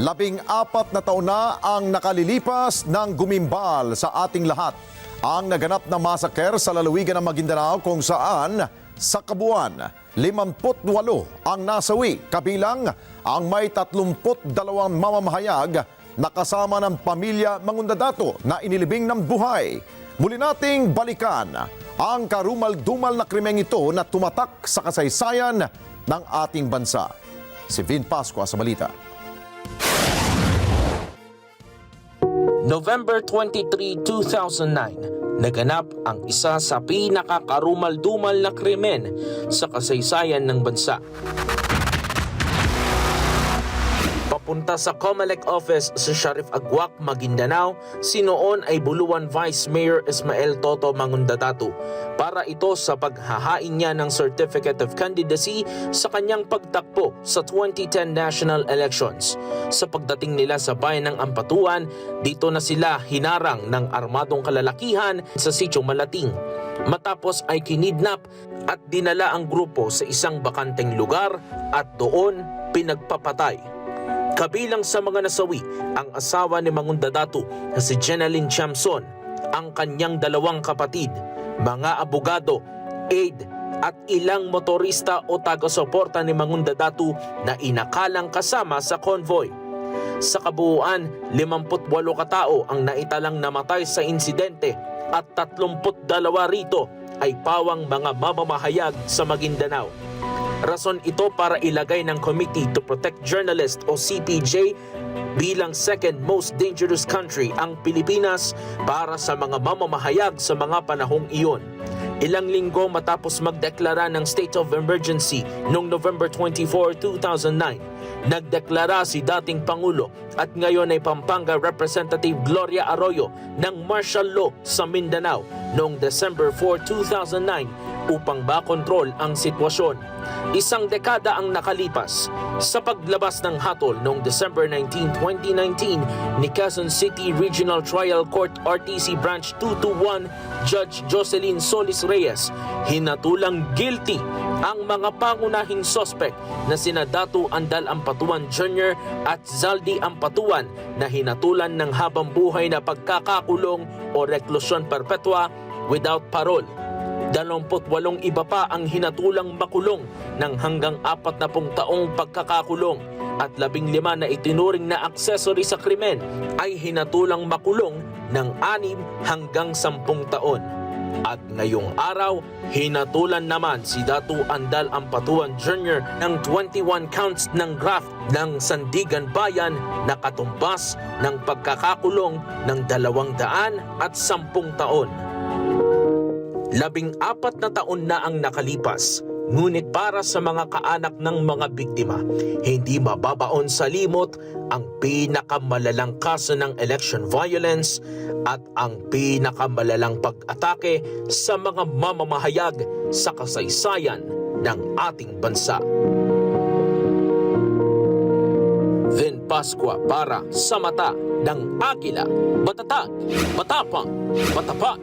Labing apat na taon na ang nakalilipas ng gumimbal sa ating lahat. Ang naganap na masaker sa lalawigan ng Maguindanao kung saan sa kabuuan, 58 ang nasawi kabilang ang may 32 mamamahayag na kasama ng pamilya Mangundadato na inilibing ng buhay. Muli nating balikan ang karumal-dumal na krimeng ito na tumatak sa kasaysayan ng ating bansa. Si Vin Pasqua sa balita. November 23, 2009, naganap ang isa sa pinakakarumal-dumal na krimen sa kasaysayan ng bansa. Papunta sa Comelec office sa Sheriff Agwak, Maguindanao, si noon ay buluan Vice Mayor Ismael Toto Mangundadato para ito sa paghahain niya ng Certificate of Candidacy sa kanyang pagtakbo sa 2010 national elections. Sa pagdating nila sa bayan ng Ampatuan, dito na sila hinarang ng armadong kalalakihan sa Sitio Malating. Matapos ay kinidnap at dinala ang grupo sa isang bakanteng lugar at doon pinagpapatay. Kabilang sa mga nasawi ang asawa ni Mangundadato na si Jeneline Chamson, ang kanyang dalawang kapatid, mga abogado, aide at ilang motorista o taga-suporta ni Mangundadato na inakalang kasama sa convoy. Sa kabuuan, 58 katao ang naitalang namatay sa insidente at 32 rito ay pawang mga mamamahayag sa Maguindanao. Rason ito para ilagay ng Committee to Protect Journalists o CPJ bilang second most dangerous country ang Pilipinas para sa mga mamamahayag sa mga panahong iyon. Ilang linggo matapos magdeklara ng state of emergency noong November 24, 2009, nagdeklara si dating Pangulo at ngayon ay Pampanga Representative Gloria Arroyo ng martial law sa Mindanao noong December 4, 2009 upang makontrol ang sitwasyon. Isang dekada ang nakalipas sa paglabas ng hatol noong December 19, 2019 ni Quezon City Regional Trial Court RTC Branch 221 Judge Jocelyn Solis Reyes hinatulang guilty ang mga pangunahing sospek na sina Datu Andal Ampatuan Jr. at Zaldi Ampatuan na hinatulan ng habang buhay na pagkakakulong o reklusyon perpetua without parole. 28 iba pa ang hinatulang makulong ng hanggang 40 taong pagkakakulong at 15 na itinuring na accessory sa krimen ay hinatulang makulong ng 6 hanggang 10 taon. At ngayong araw, hinatulan naman si Datu Andal Ampatuan Jr. ng 21 counts ng graft ng Sandigan Bayan na katumbas ng pagkakakulong ng 200 at 10 taon. Labing apat na taon na ang nakalipas, ngunit para sa mga kaanak ng mga biktima, hindi mababaon sa limot ang pinakamalalang kaso ng election violence at ang pinakamalalang pag-atake sa mga mamamahayag sa kasaysayan ng ating bansa. Vin Pasqua para sa mata ng Agila, matatag, matapang, matapat.